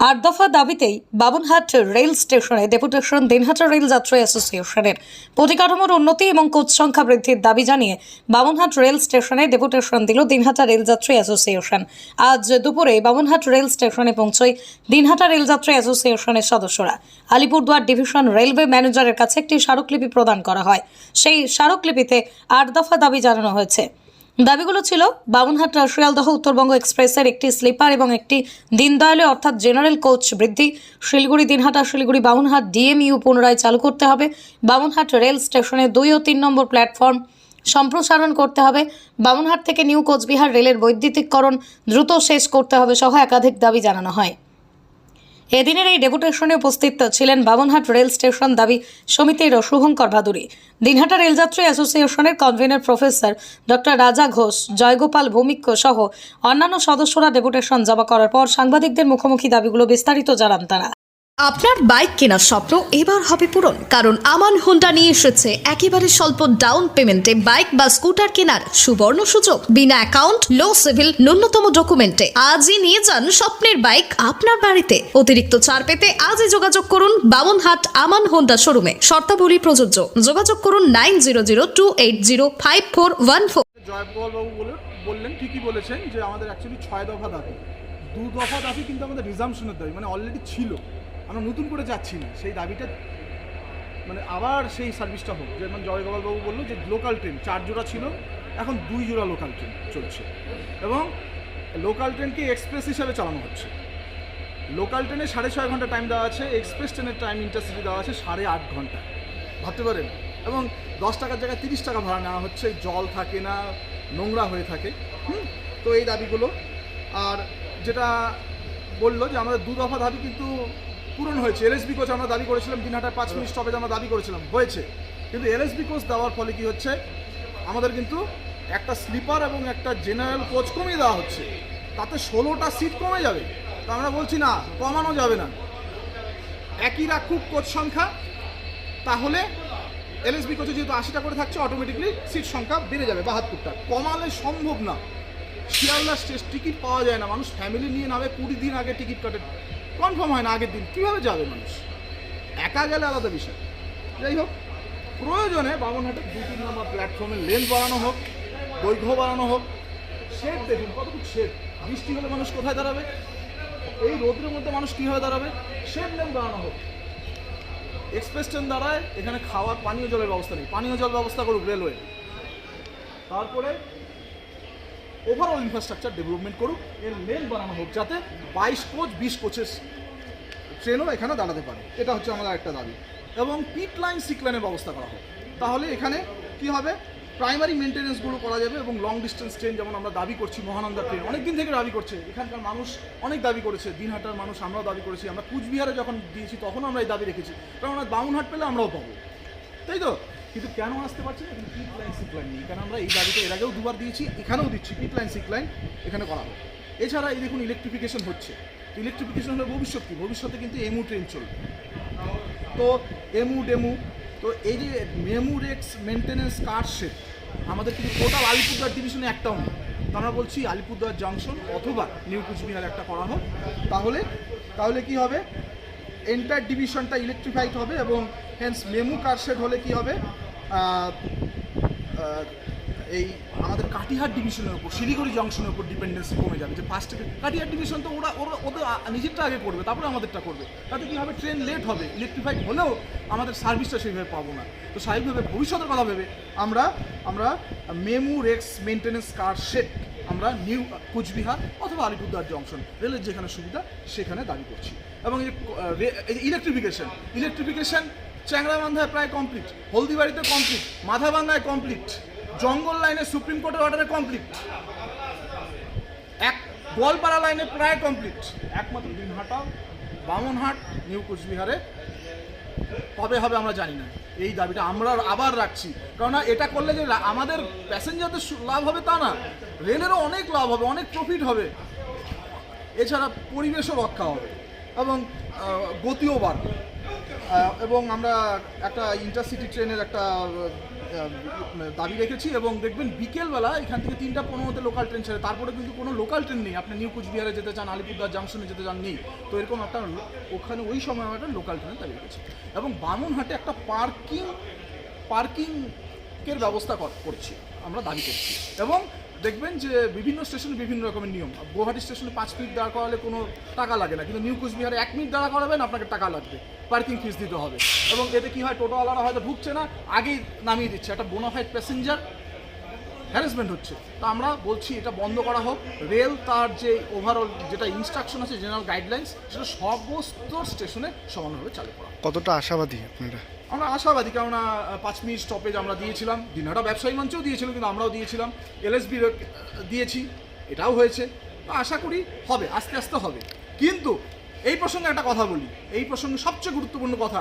আট দফা দাবিতেই বাবুনহাট রেল স্টেশনে ডেপুটেশন দিনহাটা রেল যাত্রী অ্যাসোসিয়েশনের পরিকাঠামোর উন্নতি এবং কোচ সংখ্যা বৃদ্ধির দাবি জানিয়ে বাবুনহাট রেল স্টেশনে ডেপুটেশন দিল দিনহাটা রেল যাত্রী অ্যাসোসিয়েশন। আজ দুপুরে বাবুনহাট রেল স্টেশনে পৌঁছয় দিনহাটা রেল যাত্রী অ্যাসোসিয়েশনের সদস্যরা। আলিপুরদুয়ার ডিভিশন রেলওয়ে ম্যানেজারের কাছে একটি স্মারকলিপি প্রদান করা হয়। সেই স্মারকলিপিতে আট দফা দাবি জানানো হয়েছে। দাবিগুলো ছিল, বামুনহাট শিয়ালদহ উত্তরবঙ্গ এক্সপ্রেসের একটি স্লিপার এবং একটি দিনদয়ালে, অর্থাৎ জেনারেল কোচ বৃদ্ধি। শিলিগুড়ি, দিনহাটা শিলিগুড়ি, বামুনহাট ডিএমইউ পুনরায় চালু করতে হবে। বামুনহাট রেল স্টেশনে দুই ও তিন নম্বর প্ল্যাটফর্ম সম্প্রসারণ করতে হবে। বামুনহাট থেকে নিউ কোচবিহার রেলের বৈদ্যুতিককরণ দ্রুত শেষ করতে হবে সহ একাধিক দাবি জানানো হয়। এদিনের এই ডেপুটেশনে উপস্থিত ছিলেন বামনহাট রেল স্টেশন দাবি সমিতির শুভঙ্কর ভাদুরী। দিনহাটা রেলযাত্রী অ্যাসোসিয়েশনের কনভেনর প্রফেসর ডক্টর রাজা ঘোষ, জয়গোপাল ভৌমিক সহ অন্যান্য সদস্যরা ডেপুটেশন জমা করার পর সাংবাদিকদের মুখোমুখি দাবিগুলো বিস্তারিত জানান তারা। আপনার বাইক কেনার স্বপ্ন এবার হবে পূরণ, কারণ আমান হোন্ডা নিয়ে এসেছে একেবারে স্বল্প ডাউন পেমেন্টে বাইক বা স্কুটার কেনার সুবর্ণ সুযোগ। বিনা অ্যাকাউন্ট লো সিভিল ন্যূনতম ডকুমেন্টে আজই নিয়ে যান স্বপ্নের বাইক আপনার বাড়িতে। অতিরিক্ত ছাড় পেতে আজই যোগাযোগ করুন বামনহাট আমান হোন্ডা শোরুমে শর্তাবলী প্রযোজ্য। যোগাযোগ করুন nine zero zero two eight zero five four one four বললেন, ঠিকই বলেছেন যে আমাদের অ্যাকচুয়ালি ছয় দফা দাবি। দু দফা দাবি কিন্তু আমাদের দাবি মানে অলরেডি ছিল। আমরা নতুন করে যাচ্ছি না। সেই দাবিটা মানে আবার সেই সার্ভিসটা হোক। যেমন জয়গোপাল বাবু বলল যে লোকাল ট্রেন, চার জোড়া ছিল, এখন দুই জোড়া লোকাল ট্রেন চলছে। এবং লোকাল ট্রেনকে এক্সপ্রেস হিসাবে চালানো হচ্ছে। লোকাল ট্রেনে সাড়ে ছয় ঘণ্টা টাইম দেওয়া আছে, এক্সপ্রেস ট্রেনের টাইম ইন্টারসিটি দেওয়া আছে সাড়ে আট ঘণ্টা। ভাবতে পারেন। এবং দশ টাকার জায়গায় তিরিশ টাকা ভাড়া নেওয়া হচ্ছে, জল থাকে না, নোংরা হয়ে থাকে। হুম? তো এই দাবিগুলো। আর যেটা বলল যে আমাদের দু দফা দাবি কিন্তু পূরণ হয়েছে। এলএসবি কোচ আমরা দাবি করেছিলাম দিনহাটার পাঁচ মিনিট স্টপেজ আমরা দাবি করেছিলাম। হয়েছে। কিন্তু এলএসবি কোচ দেওয়ার ফলে কি হচ্ছে? আমাদের কিন্তু একটা স্লিপার এবং একটা জেনারেল কোচ কমিয়ে দেওয়া হচ্ছে। তাতে ষোলোটা সিট কমে যাবে। তো আমরা বলছি না, কমানো যাবে না। একই রাখুক কোচ সংখ্যা। তাহলে এলএসবি কোচে যেহেতু আশিটা করে থাকছে অটোমেটিকলি সিট সংখ্যা বেড়ে যাবে বাহাত্তরটা। কমালে সম্ভব না। শিয়ালদা টিকিট পাওয়া যায় না। মানুষ ফ্যামিলি নিয়ে নামে, কুড়ি দিন আগে টিকিট কাটে। কনফার্ম হয় না আগের দিন। কীভাবে যাবে মানুষ? একা গেলে আলাদা বিষয়। যাই হোক, প্রয়োজনে বামনহাটের দু তিন নম্বর প্ল্যাটফর্মে লেন বাড়ানো হোক, দৈর্ঘ্য বাড়ানো হোক, শেড দেখুন, কতটুকু শেড। বৃষ্টি হলে মানুষ কোথায় দাঁড়াবে? এই রোদ্রের মধ্যে মানুষ কীভাবে দাঁড়াবে? শেড লেন বাড়ানো হোক। এক্সপ্রেস ট্রেন দ্বারায় এখানে খাওয়ার পানীয় জলের ব্যবস্থা নেই। পানীয় জল ব্যবস্থা করুক রেলওয়ে। তারপরে ওভারঅল ইনফ্রাস্ট্রাকচার ডেভেলপমেন্ট করুক এর লেন বানানো হোক যাতে বাইশ কোচ, বিশ কোচের ট্রেনও এখানে দাঁড়াতে পারে। এটা হচ্ছে আমাদের একটা দাবি। এবং পিট লাইন সিক লাইনের ব্যবস্থা করা হোক। তাহলে এখানে কি হবে? প্রাইমারি মেনটেন্যান্সগুলো করা যাবে এবং লং ডিস্টেন্স ট্রেন যেমন আমরা দাবি করছি, মহানন্দা ট্রেন অনেক দিন থেকে দাবি করছে। এখানকার মানুষ অনেক দাবি করেছে, দিনহাটার মানুষ আমরাও দাবি করেছি। আমরা কুচবিহারে যখন দিয়েছি তখন আমরা এই দাবি রেখেছি। কারণ আমরা বামুনহাট পেলে আমরাও পাবো। তাই তো? কিন্তু কেন আসতে পারছে না? কিন্তু পিট লাইন সিক লাইন নেই। কারণ আমরা এই দাবিটা এর আগেও দুবার দিয়েছি, এখানেও দিচ্ছি পিট লাইন সিক লাইন এখানে করা হোক এছাড়া এই দেখুন ইলেকট্রিফিকেশন হচ্ছে। ইলেকট্রিফিকেশন হলে ভবিষ্যৎ কি? ভবিষ্যতে কিন্তু এমু ট্রেন চলবে। তো এমু ডেমু তো এই যে MEMU rakes maintenance car shed আমাদের কিন্তু টোটাল আলিপুরদুয়ার ডিভিশনে একটাও নেই। তো আমরা বলছি আলিপুরদুয়ার জাংশন অথবা নিউ কুচবিহার একটা করা হোক। তাহলে তাহলে কি হবে? এন্টার ডিভিশনটা ইলেকট্রিফাইড হবে এবং হেন্স মেমু কার সেট হলে কি হবে? এই আমাদের কাটিহার ডিভিশনের উপর, শিলিগুড়ি জংশনের উপর ডিপেন্ডেন্সি কমে যাবে। যে ফার্স্ট কাটিহার ডিভিশন তো ওরা ওরা, ওদের নিজেরটা আগে করবে, তারপরে আমাদেরটা করবে। তাতে কী হবে? ট্রেন লেট হবে ইলেকট্রিফাইড হলেও আমাদের সার্ভিসটা সেইভাবে পাবো না। তো স্বাভাবিকভাবে ভবিষ্যতের কথা ভেবে আমরা আমরা MEMU, rakes maintenance car shed আমরা নিউ কুচবিহার অথবা আলিপুরদুয়ার জংশন রেলের যেখানে সুবিধা, সেখানে দাবি করছি। এবং ইলেকট্রিফিকেশন ইলেকট্রিফিকেশন চ্যাংরাবান্ধায় প্রায় কমপ্লিট হলদিবাড়িতে কমপ্লিট মাথাভাঙ্গায় কমপ্লিট জঙ্গল লাইনে সুপ্রিম কোর্টের অর্ডারে কমপ্লিট এক গোয়ালপাড়া লাইনে প্রায় কমপ্লিট একমাত্র দিনহাটা, বামনহাট, নিউ কুচবিহারে। কবে হবে আমরা জানি না। এই দাবিটা আমরা আবার রাখছি। কেননা এটা করলে যে আমাদের প্যাসেঞ্জারদের লাভ হবে তা না। রেলেরও অনেক লাভ হবে, অনেক প্রফিট হবে। এছাড়া পরিবেশও রক্ষা হবে এবং গতিও বাড়বে। এবং আমরা একটা ইন্টারসিটি ট্রেনের একটা দাবি রেখেছি এবং দেখবেন বিকেলবেলা এখান থেকে তিনটা পনেরোতে লোকাল ট্রেন ছেড়ে, তারপরে কিন্তু কোনো লোকাল ট্রেন নেই। আপনি নিউ কুচবিহারে যেতে চান আলিপুরদার জাংশনে যেতে চান, নেই। তো এরকম একটা ওখানে ওই সময় আমরা একটা লোকাল ট্রেনের দাবি রেখেছি। এবং বামুনহাটে একটা পার্কিং পার্কিংয়ের ব্যবস্থা কর- করছি। আমরা দাবি করছি। এবং দেখবেন যে বিভিন্ন স্টেশনে বিভিন্ন রকমের নিয়ম। গুয়াহাটি স্টেশনে পাঁচ মিনিট দাঁড়া করালে কোনো টাকা লাগে না। কিন্তু নিউ কুচবিহারে এক মিনিট দাঁড়া করাবেন, আপনাকে টাকা লাগবে। পার্কিং ফিস দিতে হবে। এবং এতে কি হয় টোটোওয়ালারা হয়তো ঢুকছে না, আগেই নামিয়ে দিচ্ছে। একটা বোনাফাইড প্যাসেঞ্জার হ্যারাসমেন্ট হচ্ছে। তো আমরা বলছি, এটা বন্ধ করা হোক। রেল তার যে ওভারঅল যেটা ইনস্ট্রাকশন আছে জেনারেল গাইডলাইন্স সেটা সমস্ত স্টেশনে সমানভাবে চালু করা কতটা আশাবাদী আপনারা? আমরা আশাবাদী, কেননা পাঁচ মিনিট স্টপেজ আমরা দিয়েছিলাম। দিনহাটা ব্যবসায়ী মঞ্চেও দিয়েছিল, কিন্তু আমরাও দিয়েছিলাম। এলএসবি দিয়েছি, এটাও হয়েছে। আশা করি হবে, আস্তে আস্তে হবে। কিন্তু এই প্রসঙ্গে একটা কথা বলি। এই প্রসঙ্গে সবচেয়ে গুরুত্বপূর্ণ কথা